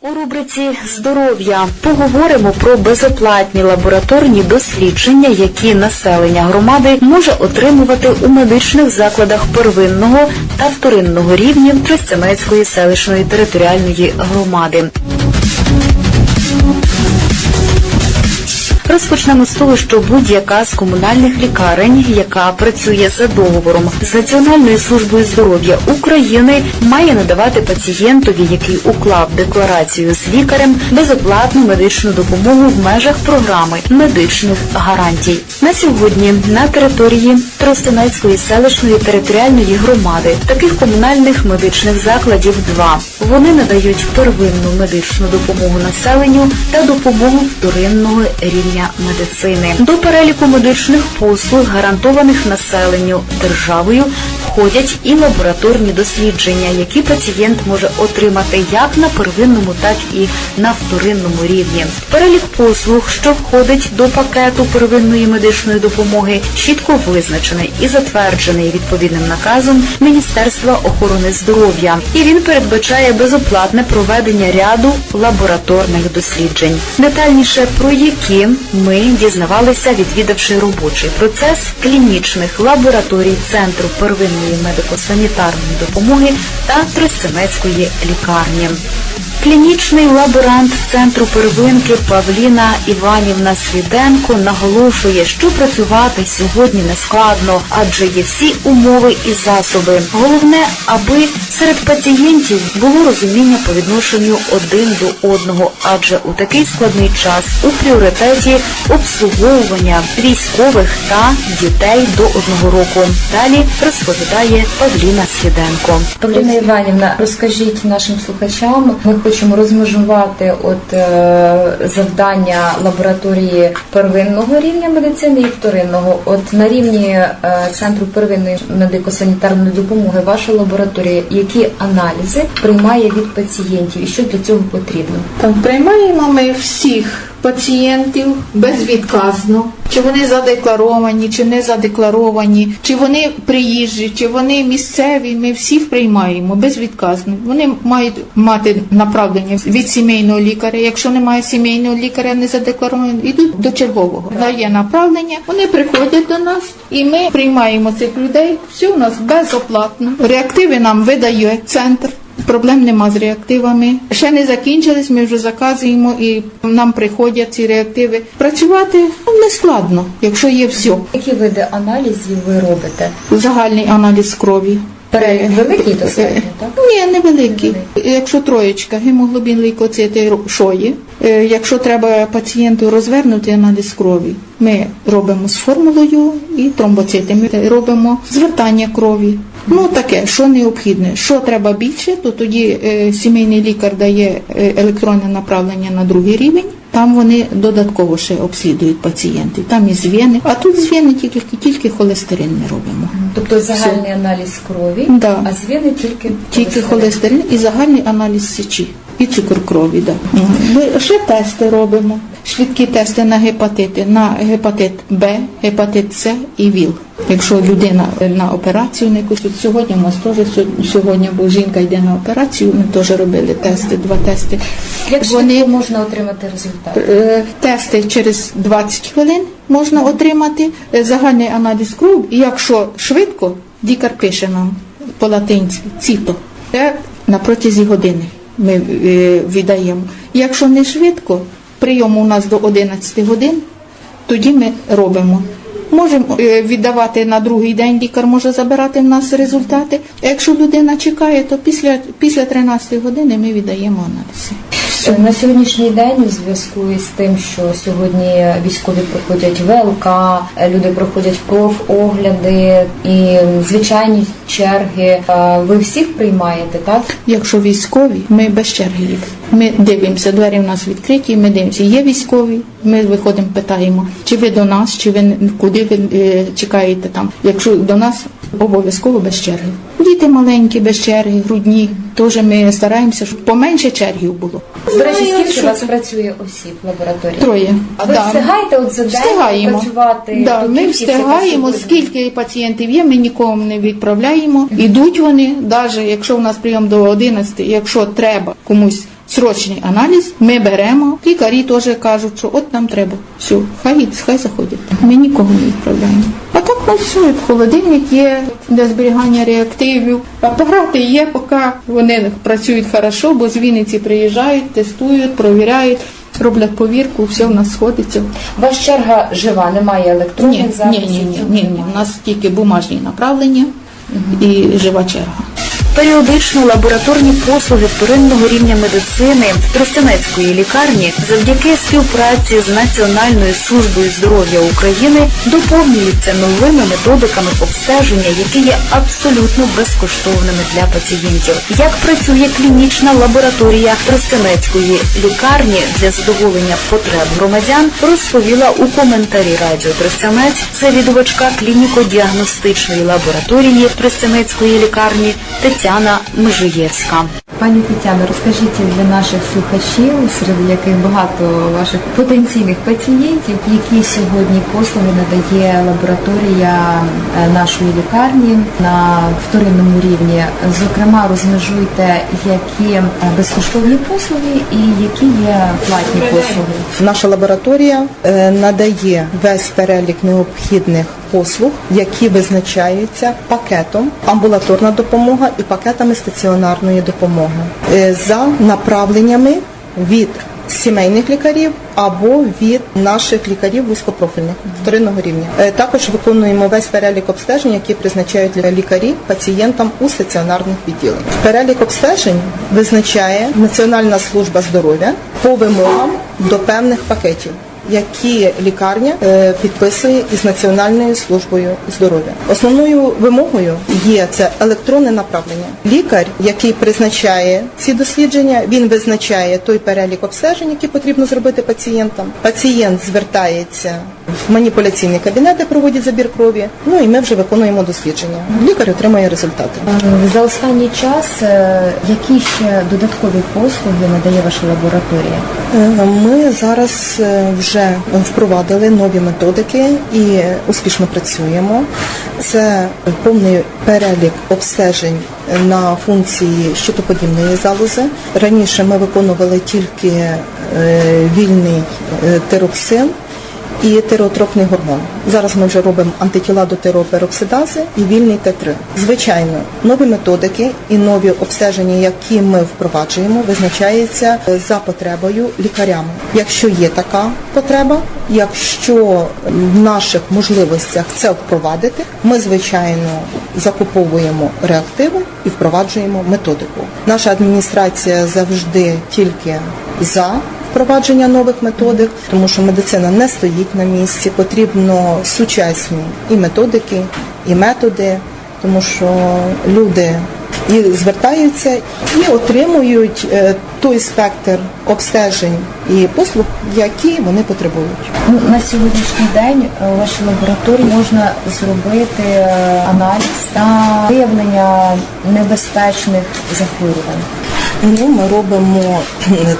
У рубриці здоров'я поговоримо про безоплатні лабораторні дослідження, які населення громади може отримувати у медичних закладах первинного та вторинного рівнів Тростянецької селищної територіальної громади. Розпочнемо з того, що будь-яка з комунальних лікарень, яка працює за договором з Національною службою здоров'я України, має надавати пацієнтові, який уклав декларацію з лікарем, безоплатну медичну допомогу в межах програми медичних гарантій. На сьогодні на території Тростянецької селищної територіальної громади таких комунальних медичних закладів два. Вони надають первинну медичну допомогу населенню та допомогу вторинного рівня медицини. До переліку медичних послуг, гарантованих населенню державою, входять і лабораторні дослідження, які пацієнт може отримати як на первинному, так і на вторинному рівні. Перелік послуг, що входить до пакету первинної медичної допомоги, чітко визначений і затверджений відповідним наказом Міністерства охорони здоров'я, і він передбачає безоплатне проведення ряду лабораторних досліджень. Детальніше про які ми дізнавалися, відвідавши робочий процес клінічних лабораторій Центру первинної медико-санітарної допомоги та Тростянецької лікарні. Клінічний лаборант центру первинки Павліна Іванівна Свіденко наголошує, що працювати сьогодні не складно, адже є всі умови і засоби. Головне, аби серед пацієнтів було розуміння по відношенню один до одного, адже у такий складний час у пріоритеті обслуговування військових та дітей до одного року. Далі розповідає Павліна Свіденко. Павліна Іванівна, розкажіть нашим слухачам. Ми хочемо розмежувати от е, завдання лабораторії первинного рівня медицини і вторинного. От на рівні е, центру первинної медико-санітарної допомоги ваша лабораторія які аналізи приймає від пацієнтів і що для цього потрібно? Там приймаємо ми всіх пацієнтів безвідказно, чи вони задекларовані, чи не задекларовані, чи вони приїжджі, чи вони місцеві. Ми всіх приймаємо безвідказно. Вони мають мати направлення від сімейного лікаря. Якщо немає сімейного лікаря, не задекларовані, йдуть до чергового. Дає направлення. Вони приходять до нас, і ми приймаємо цих людей. Все у нас безоплатно. Реактиви нам видає центр. Проблем нема з реактивами. Ще не закінчились, ми вже заказуємо і нам приходять ці реактиви. Працювати ну, не складно, якщо є все. Які види аналізів ви робите? Загальний аналіз крові. Перелік великий достатньо, так? Ні, невеликий. Якщо троєчка, гемоглобін, лейкоцити, є. Е, Якщо треба пацієнту розвернути аналіз крові, ми робимо з формулою і тромбоцитами. Робимо звертання крові. Ну таке, що необхідне. Що треба більше, то тоді е, сімейний лікар дає е, електронне направлення на другий рівень. Там вони додатково ще обслідують пацієнтів. Там і з вени, а тут з вени тільки, тільки холестерин ми робимо. Тобто загальний аналіз крові, Да. а з вени тільки Тільки холестерин і загальний аналіз сечі. І цукор крові, да. Ми ще тести робимо. Швидкі тести на гепатити, на гепатит Б, гепатит С і ВІЛ. Якщо людина на операцію не якусь, от сьогодні у нас теж сьогодні- бо жінка йде на операцію, ми теж робили тести, два тести. Як швидко можна отримати результат? Е, Тести через 20 хвилин можна отримати е, загальний аналіз крові. І якщо швидко, лікар пише нам по латинці ціто. Це на протязі години ми е, віддаємо. Якщо не швидко, прийом у нас до 11 годин, тоді ми робимо. Можемо е, віддавати на другий день, лікар може забирати в нас результати. Якщо людина чекає, то після, після 13 години ми віддаємо аналізи. На сьогоднішній день у зв'язку із тим, що сьогодні військові проходять ВЛК, люди проходять профогляди і звичайні черги. е, Ви всіх приймаєте, так? Якщо військові, ми без черги їх. Ми дивимося, двері в нас відкриті, ми дивимося, є військові, ми виходимо, питаємо, чи ви до нас, чи ви куди ви е, чекаєте там. Якщо до нас обов'язково без черги. Діти маленькі, без черги, грудні. Теж ми стараємося, щоб поменше чергів було. До речі, скільки що у вас працює осіб в лабораторії? Троє. А ви Да. встигаєте от за день Встигаємо. працювати? Да, ми встигаємо, скільки пацієнтів є, ми нікому не відправляємо. Ідуть вони, навіть якщо у нас прийом до 11, якщо треба комусь срочний аналіз, ми беремо. Лікарі теж кажуть, що от нам треба. Все, хай, хай заходять. Ми нікого не відправляємо. А так все, холодильник є для зберігання реактивів. Апарати є, поки вони працюють хорошо, бо з Вінниці приїжджають, тестують, провіряють, роблять повірку, все в нас сходиться. Ваша черга жива, немає електронних Ні, записів? ні, ні, ні, ні. У нас тільки бумажні направлення і жива черга. Періодично лабораторні послуги вторинного рівня медицини Тростянецької лікарні завдяки співпраці з Національною службою здоров'я України доповнюються новими методиками обстеження, які є абсолютно безкоштовними для пацієнтів. Як працює клінічна лабораторія Тростянецької лікарні для задоволення потреб громадян, розповіла у коментарі радіо Тростянець завідувачка клініко-діагностичної лабораторії Тростянецької лікарні Тетяна Межиєвська. Пані Тетяно, розкажіть для наших слухачів, серед яких багато ваших потенційних пацієнтів, які сьогодні послуги надає лабораторія е, нашої лікарні на вторинному рівні. Зокрема, розмежуйте, які е, безкоштовні послуги і які є платні послуги. Наша лабораторія е, надає весь перелік необхідних послуг, які визначаються пакетом амбулаторна допомога і пакетами стаціонарної допомоги Е, за направленнями від сімейних лікарів або від наших лікарів вузькопрофільних вторинного рівня. Е, Також виконуємо весь перелік обстежень, які призначають лікарі пацієнтам у стаціонарних відділеннях. Перелік обстежень визначає Національна служба здоров'я по вимогам до певних пакетів. Які лікарня е, підписує із Національною службою здоров'я. Основною вимогою є це електронне направлення. Лікар, який призначає ці дослідження, він визначає той перелік обстежень, які потрібно зробити пацієнтам. Пацієнт звертається в маніпуляційний кабінет, де проводять забір крові. Ну і ми вже виконуємо дослідження. Лікар отримує результати. Е, За останній час е, які ще додаткові послуги надає ваша лабораторія? Е, Ми зараз вже впровадили нові методики і успішно працюємо. Це повний перелік обстежень на функції щитоподібної залози. Раніше ми виконували тільки вільний тироксин і тиреотропний гормон. Зараз ми вже робимо антитіла до тиреопероксидази і вільний Т3. Звичайно, нові методики і нові обстеження, які ми впроваджуємо, визначаються за потребою лікарями. Якщо є така потреба, якщо в наших можливостях це впровадити, ми звичайно закуповуємо реактиви і впроваджуємо методику. Наша адміністрація завжди тільки за впровадження нових методик, тому що медицина не стоїть на місці. Потрібно сучасні і методики, і методи, тому що люди і звертаються і отримують е, той спектр обстежень і послуг, які вони потребують. Ну, на сьогоднішній день е, у вашій лабораторії можна зробити е, аналіз на виявлення небезпечних захворювань. Ну, ми робимо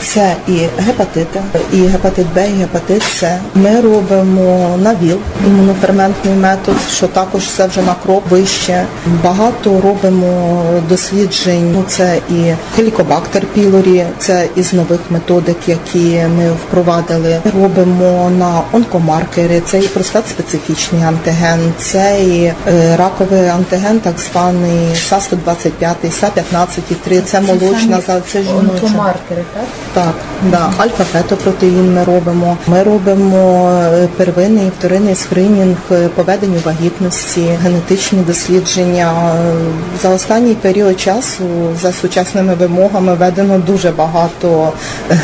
це і гепатити, і гепатит Б, і гепатит С. Ми робимо навіл, імуноферментний метод, що також це вже на крок вище. Багато робимо досліджень. Ну, це і хелікобактер пілорі, це із нових методик, які ми впровадили. Робимо на онкомаркери, це і простат-специфічний антиген, це і е, раковий антиген, так званий СА-125, СА-15,3, це молочна зал, це жіноча. Онкомаркери, так? Так, да. альфа-фетопротеїн ми робимо. Ми робимо е, первинний і вторинний скринінг е, по веденню вагітності, генетичні дослідження. Е, За останній період часу за сучасними вимогами введено дуже багато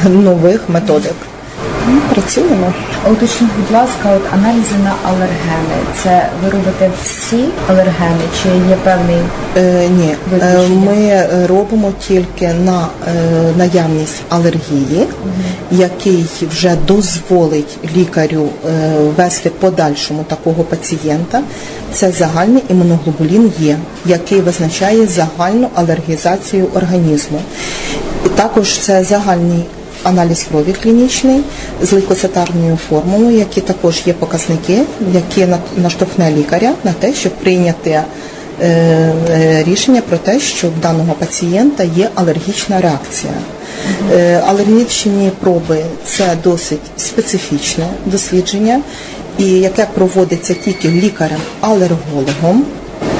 нових методик. Ну, Працюємо. Уточніть, будь ласка, от аналізи на алергени. Це ви робите всі алергени, чи є певний Е, ні, Е, ми е, робимо тільки на е, наявність алергії, який вже дозволить лікарю е, вести подальшому такого пацієнта. Це загальний імуноглобулін Є, який визначає загальну алергізацію організму. І також це загальний аналіз крові клінічний з лейкоцитарною формулою, які також є показники, які наштовхне лікаря на те, щоб прийняти е, е, рішення про те, що в даного пацієнта є алергічна реакція. Е, Алергічні проби це досить специфічне дослідження, і яке проводиться тільки лікарем-алергологом.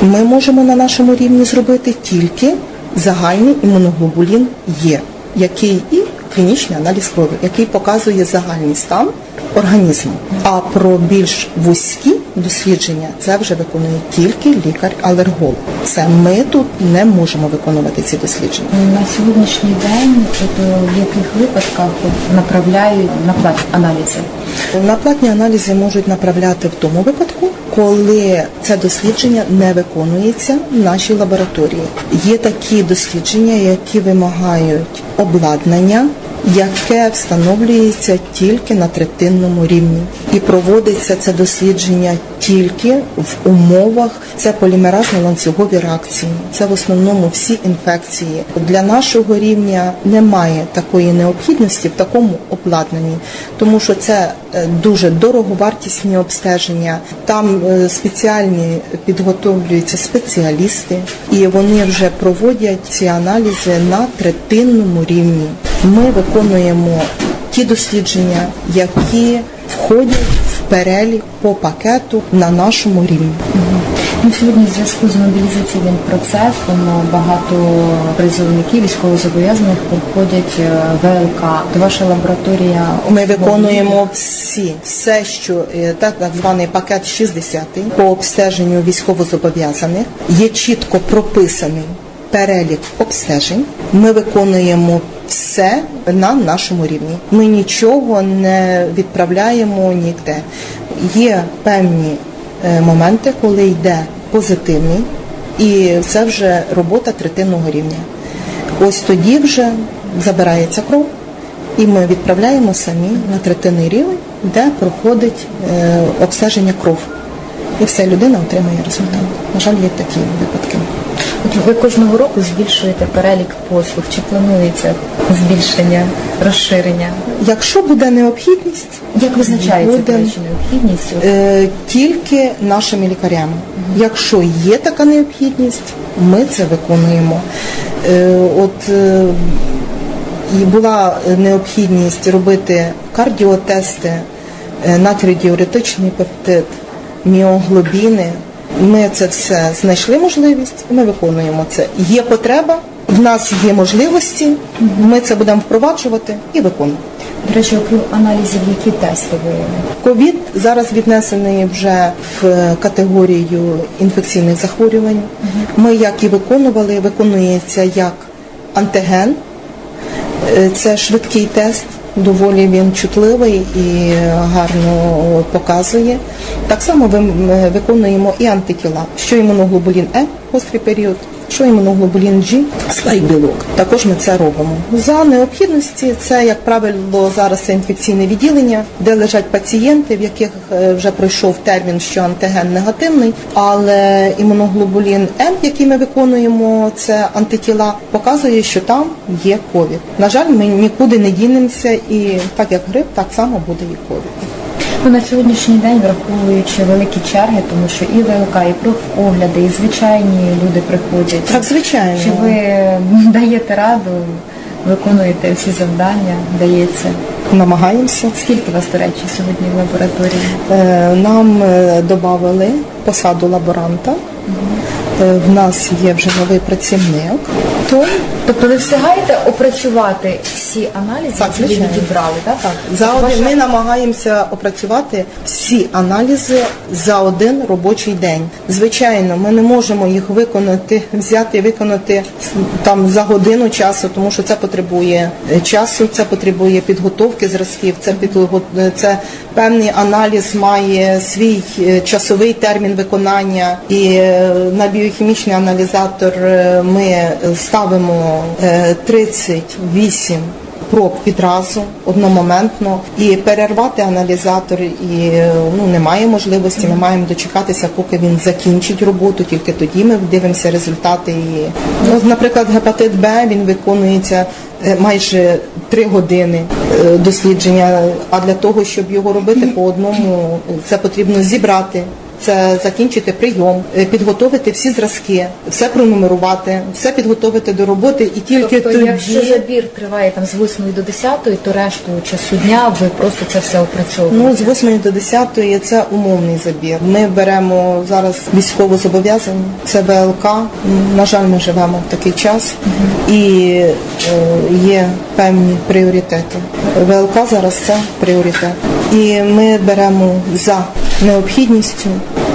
Ми можемо на нашому рівні зробити тільки загальний імуноглобулін Є, який і клінічний аналіз крові, який показує загальний стан організму. А про більш вузькі дослідження це вже виконує тільки лікар-алерголог. Це ми тут не можемо виконувати ці дослідження. На сьогоднішній день от, е, в яких випадках направляють на платні аналізи? На платні аналізи можуть направляти в тому випадку, коли це дослідження не виконується в нашій лабораторії. Є такі дослідження, які вимагають обладнання. Яке встановлюється тільки на третинному рівні, і проводиться це дослідження тільки в умовах це полімеразно-ланцюгові реакції. Це в основному всі інфекції. Для нашого рівня немає такої необхідності в такому обладнанні, тому що це е, дуже дороговартісні обстеження. Там е, спеціальні підготовлюються спеціалісти, і вони вже проводять ці аналізи на третинному рівні. Ми виконуємо ті дослідження, які входять в перелік по пакету на нашому рівні. Ну, сьогодні в зв'язку з мобілізаційним процесом е, багато призовників військовозобов'язаних проходять е, ВЛК. То ваша лабораторія Ми виконуємо всі, все, що е, так, так званий пакет 60 по обстеженню військовозобов'язаних. Є чітко прописаний перелік обстежень. Ми виконуємо все на нашому рівні. Ми нічого не відправляємо ніде. Є певні е, моменти, коли йде позитивний, і це вже робота третинного рівня. Ось тоді вже забирається кров, і ми відправляємо самі на третинний рівень, де проходить е, обстеження кров. І вся людина отримує результат. На жаль, є такі випадки. От ви кожного року збільшуєте перелік послуг. Чи планується збільшення, розширення? Якщо буде необхідність, Як визначається Буде. речі, необхідність? Е, тільки нашими лікарями. Якщо є така необхідність, ми це виконуємо. Е, От е, і була необхідність робити кардіотести, е, натріодіуретичний пептид, міоглобіни. Ми це все знайшли можливість, ми виконуємо це. Є потреба, в нас є можливості, ми це будемо впроваджувати і виконувати. До речі, окрім аналізів, які тести ви Ковід зараз віднесений вже в категорію інфекційних захворювань. Ми як і виконували, виконується як антиген. Е, Це швидкий тест, доволі він чутливий і гарно показує. Так само ми виконуємо і антитіла, що імуноглобулін Е гострий період, що імуноглобулін G, слайд білок. Також ми це робимо. За необхідності це, як правило, зараз інфекційне відділення, де лежать пацієнти, в яких е, вже пройшов термін, що антиген негативний, але імуноглобулін М, який ми виконуємо, це антитіла, показує, що там є ковід. На жаль, ми нікуди не дінемося, і так як грип, так само буде і ковід. Ну, на сьогоднішній день, враховуючи великі черги, тому що і ВЛК, і профогляди, і звичайні люди приходять. Так, звичайно. Чи ви даєте раду, виконуєте всі завдання, дається? Намагаємося. Скільки вас, до речі, сьогодні в лабораторії? Е, Нам додали посаду лаборанта. Е, В нас є вже новий працівник. То Тобто ви встигаєте опрацювати всі аналізи, Так, які ви звичайно. відібрали, так? Так, за один ваша- ми намагаємося опрацювати всі аналізи за один робочий день. Звичайно, ми не можемо їх виконати, взяти і виконати там за годину часу, тому що це потребує е, часу, це потребує підготовки зразків. Це підго- е, це певний аналіз має свій е, часовий термін виконання. І е, на біохімічний аналізатор е, ми ставимо е, 38 проб відразу одномоментно і перервати аналізатор і е, ну немає можливості. Ми маємо дочекатися, поки він закінчить роботу. Тільки тоді ми дивимося результати. І ну, наприклад, гепатит Б він виконується е, майже три години е, дослідження. А для того, щоб його робити по одному, це потрібно зібрати це закінчити прийом, е, підготовити всі зразки, все пронумерувати, все підготовити до роботи, і тільки Тобто, тоді якщо забір триває там з 8 до 10, то решту часу дня ви просто це все опрацьовуєте? Ну, з 8 до 10 це умовний забір. Ми беремо зараз військово зобов'язані, це ВЛК. На жаль, ми живемо в такий час і е, є певні пріоритети. ВЛК зараз це пріоритет. І ми беремо за необхідністю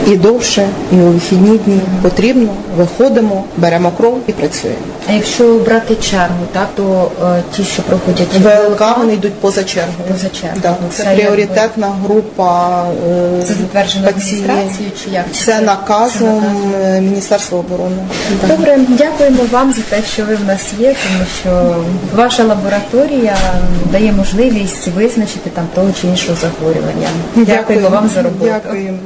і довше, і у вихідні дні потрібно, виходимо, беремо кров і працюємо. А якщо брати чергу, так то е, ті, що проходять ВЛК вони йдуть поза чергою. Поза чергою. Да, Це це якби- пріоритетна група. е, Це затверджено адміністрацією чи як? Це наказом е, Міністерства оборони. Добре, дякуємо вам за те, що ви в нас є, тому що ваша лабораторія дає можливість визначити там того чи іншого захворювання. Дякуємо вам за роботу. Дякуємо.